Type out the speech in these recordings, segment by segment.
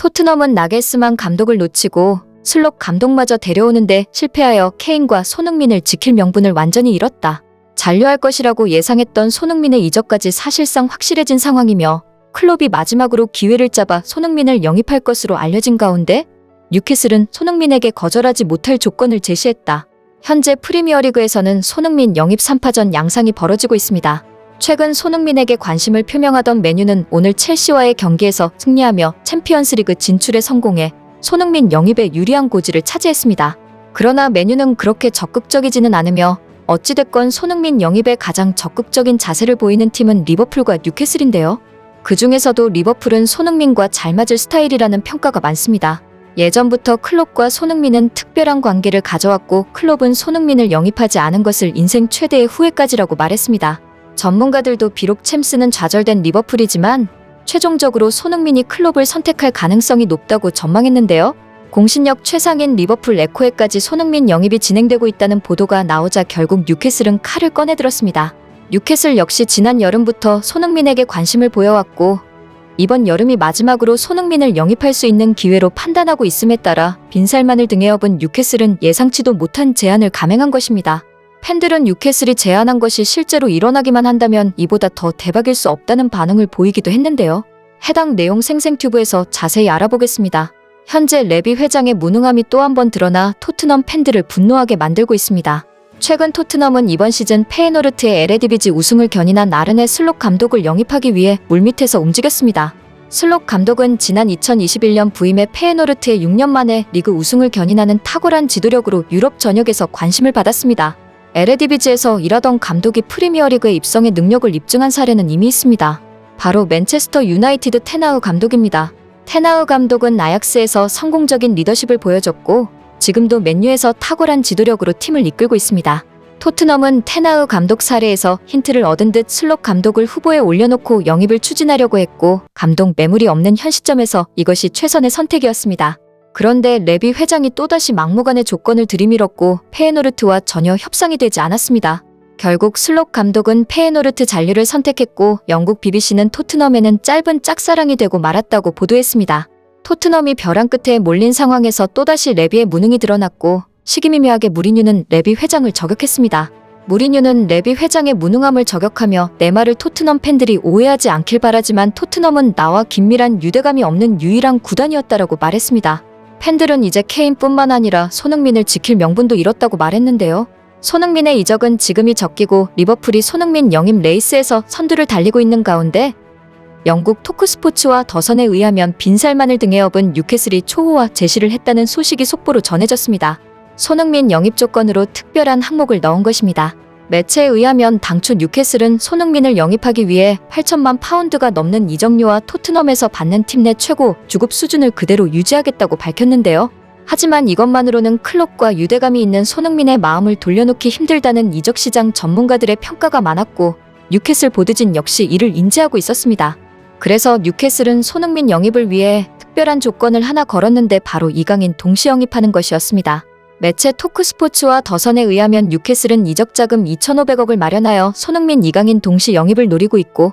토트넘은 나겔스만 감독을 놓치고 슬롯 감독마저 데려오는데 실패하여 케인과 손흥민을 지킬 명분을 완전히 잃었다. 잔류할 것이라고 예상했던 손흥민의 이적까지 사실상 확실해진 상황이며 클롭이 마지막으로 기회를 잡아 손흥민을 영입할 것으로 알려진 가운데 뉴캐슬은 손흥민에게 거절하지 못할 조건을 제시했다. 현재 프리미어리그에서는 손흥민 영입 3파전 양상이 벌어지고 있습니다. 최근 손흥민에게 관심을 표명하던 메뉴는 오늘 첼시와의 경기에서 승리하며 챔피언스리그 진출에 성공해 손흥민 영입에 유리한 고지를 차지했습니다. 그러나 메뉴는 그렇게 적극적이지는 않으며 어찌됐건 손흥민 영입에 가장 적극적인 자세를 보이는 팀은 리버풀과 뉴캐슬인데요. 그 중에서도 리버풀은 손흥민과 잘 맞을 스타일이라는 평가가 많습니다. 예전부터 클롭과 손흥민은 특별한 관계를 가져왔고 클롭은 손흥민을 영입하지 않은 것을 인생 최대의 후회까지라고 말했습니다. 전문가들도 비록 챔스는 좌절된 리버풀이지만 최종적으로 손흥민이 클롭을 선택할 가능성이 높다고 전망했는데요. 공신력 최상인 리버풀 에코에까지 손흥민 영입이 진행되고 있다는 보도가 나오자 결국 뉴캐슬은 칼을 꺼내들었습니다. 뉴캐슬 역시 지난 여름부터 손흥민에게 관심을 보여왔고 이번 여름이 마지막으로 손흥민을 영입할 수 있는 기회로 판단하고 있음에 따라 빈살만을 등에 업은 뉴캐슬은 예상치도 못한 제안을 감행한 것입니다. 팬들은 뉴캐슬이 제안한 것이 실제로 일어나기만 한다면 이보다 더 대박일 수 없다는 반응을 보이기도 했는데요. 해당 내용 생생튜브에서 자세히 알아보겠습니다. 현재 레비 회장의 무능함이 또 한 번 드러나 토트넘 팬들을 분노하게 만들고 있습니다. 최근 토트넘은 이번 시즌 페에노르트의 에레디비지 우승을 견인한 아르네 슬롯 감독을 영입하기 위해 물밑에서 움직였습니다. 슬롯 감독은 지난 2021년 부임해 페에노르트의 6년 만에 리그 우승을 견인하는 탁월한 지도력으로 유럽 전역에서 관심을 받았습니다. 에레디비지에서 일하던 감독이 프리미어리그에 입성해 능력을 입증한 사례는 이미 있습니다. 바로 맨체스터 유나이티드 테나우 감독입니다. 테나우 감독은 아약스에서 성공적인 리더십을 보여줬고 지금도 맨유에서 탁월한 지도력으로 팀을 이끌고 있습니다. 토트넘은 테나우 감독 사례에서 힌트를 얻은 듯 슬롯 감독을 후보에 올려놓고 영입을 추진하려고 했고 감독 매물이 없는 현 시점에서 이것이 최선의 선택이었습니다. 그런데 레비 회장이 또다시 막무가내 조건을 들이밀었고 페에노르트와 전혀 협상이 되지 않았습니다. 결국 슬롯 감독은 페에노르트 잔류를 선택했고 영국 BBC는 토트넘에는 짧은 짝사랑이 되고 말았다고 보도했습니다. 토트넘이 벼랑 끝에 몰린 상황에서 또다시 레비의 무능이 드러났고 시기미묘하게 무리뉴는 레비 회장을 저격했습니다. 무리뉴는 레비 회장의 무능함을 저격하며 내 말을 토트넘 팬들이 오해하지 않길 바라지만 토트넘은 나와 긴밀한 유대감이 없는 유일한 구단이었다라고 말했습니다. 팬들은 이제 케인뿐만 아니라 손흥민을 지킬 명분도 잃었다고 말했는데요. 손흥민의 이적은 지금이 적기고 리버풀이 손흥민 영입 레이스에서 선두를 달리고 있는 가운데 영국 토크스포츠와 더선에 의하면 빈살만을 등에 업은 뉴캐슬이 초호화 제시를 했다는 소식이 속보로 전해졌습니다. 손흥민 영입 조건으로 특별한 항목을 넣은 것입니다. 매체에 의하면 당초 뉴캐슬은 손흥민을 영입하기 위해 8천만 파운드가 넘는 이적료와 토트넘에서 받는 팀 내 최고 주급 수준을 그대로 유지하겠다고 밝혔는데요. 하지만 이것만으로는 클럽과 유대감이 있는 손흥민의 마음을 돌려놓기 힘들다는 이적 시장 전문가들의 평가가 많았고 뉴캐슬 보드진 역시 이를 인지하고 있었습니다. 그래서 뉴캐슬은 손흥민 영입을 위해 특별한 조건을 하나 걸었는데 바로 이강인 동시 영입하는 것이었습니다. 매체 토크스포츠와 더선에 의하면 뉴캐슬은 이적 자금 2,500억을 마련하여 손흥민 이강인 동시 영입을 노리고 있고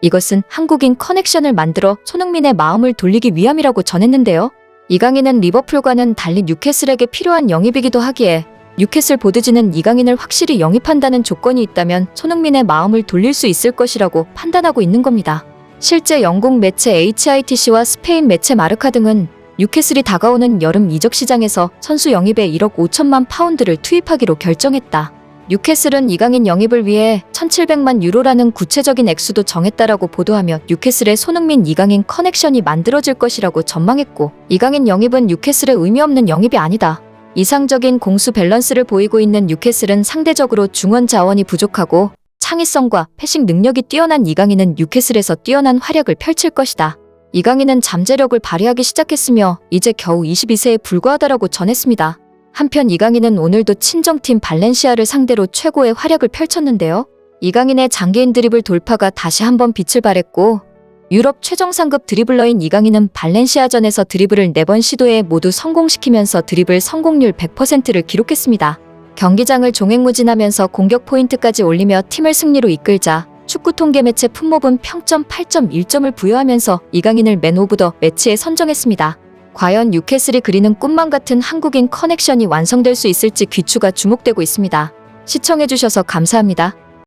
이것은 한국인 커넥션을 만들어 손흥민의 마음을 돌리기 위함이라고 전했는데요. 이강인은 리버풀과는 달리 뉴캐슬에게 필요한 영입이기도 하기에 뉴캐슬 보드지는 이강인을 확실히 영입한다는 조건이 있다면 손흥민의 마음을 돌릴 수 있을 것이라고 판단하고 있는 겁니다. 실제 영국 매체 HITC와 스페인 매체 마르카 등은 뉴캐슬이 다가오는 여름 이적 시장에서 선수 영입에 1억 5천만 파운드를 투입하기로 결정했다. 뉴캐슬은 이강인 영입을 위해 1,700만 유로라는 구체적인 액수도 정했다라고 보도하며 뉴캐슬의 손흥민 이강인 커넥션이 만들어질 것이라고 전망했고 이강인 영입은 뉴캐슬의 의미 없는 영입이 아니다. 이상적인 공수 밸런스를 보이고 있는 뉴캐슬은 상대적으로 중원 자원이 부족하고 창의성과 패싱 능력이 뛰어난 이강인은 뉴캐슬에서 뛰어난 활약을 펼칠 것이다. 이강인은 잠재력을 발휘하기 시작했으며 이제 겨우 22세에 불과하다라고 전했습니다. 한편 이강인은 오늘도 친정팀 발렌시아를 상대로 최고의 활약을 펼쳤는데요. 이강인의 장기인 드리블 돌파가 다시 한번 빛을 발했고 유럽 최정 상급 드리블러인 이강인은 발렌시아전에서 드리블을 4번 시도해 모두 성공시키면서 드리블 성공률 100%를 기록했습니다. 경기장을 종횡무진하면서 공격 포인트까지 올리며 팀을 승리로 이끌자 축구 통계 매체 품목은 평점 8.1점을 부여하면서 이강인을 맨 오브 더 매치에 선정했습니다. 과연 뉴캐슬이 그리는 꿈만 같은 한국인 커넥션이 완성될 수 있을지 귀추가 주목되고 있습니다. 시청해주셔서 감사합니다.